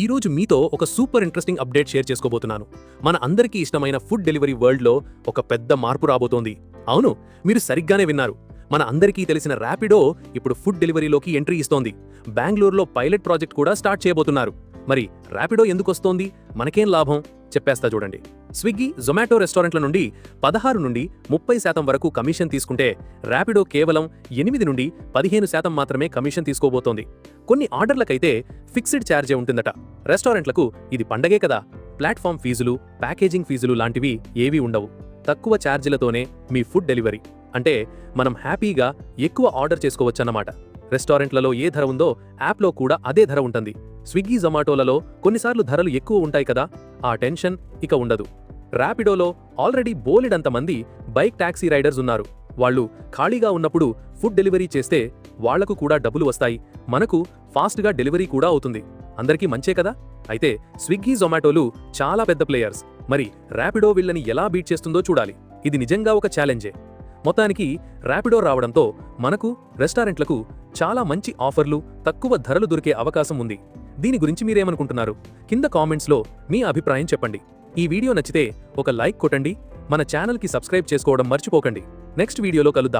ఈరోజు మీతో ఒక సూపర్ ఇంట్రెస్టింగ్ అప్డేట్ షేర్ చేసుకోబోతున్నాను. మన అందరికీ ఇష్టమైన ఫుడ్ డెలివరీ వరల్డ్లో ఒక పెద్ద మార్పు రాబోతోంది. అవును మీరు సరిగ్గానే విన్నారు. మన అందరికీ తెలిసిన ర్యాపిడో ఇప్పుడు ఫుడ్ డెలివరీలోకి ఎంట్రీ ఇస్తోంది. బెంగళూరులో పైలట్ ప్రాజెక్ట్ కూడా స్టార్ట్ చేయబోతున్నారు. మరి ర్యాపిడో ఎందుకు వస్తోంది? మనకేం లాభం? చెప్పేస్తా చూడండి. స్విగ్గీ జొమాటో రెస్టారెంట్ల నుండి పదహారు నుండి ముప్పై శాతం వరకు కమిషన్ తీసుకుంటే ర్యాపిడో కేవలం ఎనిమిది నుండి పదిహేను శాతం మాత్రమే కమిషన్ తీసుకోబోతోంది. కొన్ని ఆర్డర్లకైతే ఫిక్స్డ్ ఛార్జే ఉంటుందట. రెస్టారెంట్లకు ఇది పండగే కదా. ప్లాట్ఫామ్ ఫీజులు ప్యాకేజింగ్ ఫీజులు లాంటివి ఏవీ ఉండవు. తక్కువ ఛార్జీలతోనే మీ ఫుడ్ డెలివరీ. అంటే మనం హ్యాపీగా ఎక్కువ ఆర్డర్ చేసుకోవచ్చన్నమాట. రెస్టారెంట్లలో ఏ ధర ఉందో యాప్లో కూడా అదే ధర ఉంటుంది. స్విగ్గీ జొమాటోలలో కొన్నిసార్లు ధరలు ఎక్కువ ఉంటాయి కదా ఆ టెన్షన్ ఇక ఉండదు. ర్యాపిడోలో ఆల్రెడీ బోలెడంత మంది బైక్ టాక్సీ రైడర్స్ ఉన్నారు. వాళ్ళు ఖాళీగా ఉన్నప్పుడు ఫుడ్ డెలివరీ చేస్తే వాళ్ళకు కూడా డబ్బులు వస్తాయి. మనకు ఫాస్ట్గా డెలివరీ కూడా అవుతుంది. అందరికీ మంచే కదా? అయితే స్విగ్గీ జొమాటోలు చాలా పెద్ద ప్లేయర్స్. మరి ర్యాపిడో వీళ్ళని ఎలా బీట్ చేస్తుందో చూడాలి. ఇది నిజంగా ఒక ఛాలెంజే. మొత్తానికి ర్యాపిడో రావడంతో మనకు రెస్టారెంట్లకు చాలా మంచి ఆఫర్లు తక్కువ ధరలు దొరికే అవకాశం ఉంది. దీని గురించి మీరేమనుకుంటున్నారు? కింద కామెంట్స్లో మీ అభిప్రాయం చెప్పండి. ఈ వీడియో నచ్చితే ఒక లైక్ కొట్టండి మన ఛానల్కి సబ్స్క్రైబ్ చేసుకోవడం మర్చిపోకండి. నెక్స్ట్ వీడియోలో కలుద్దాం.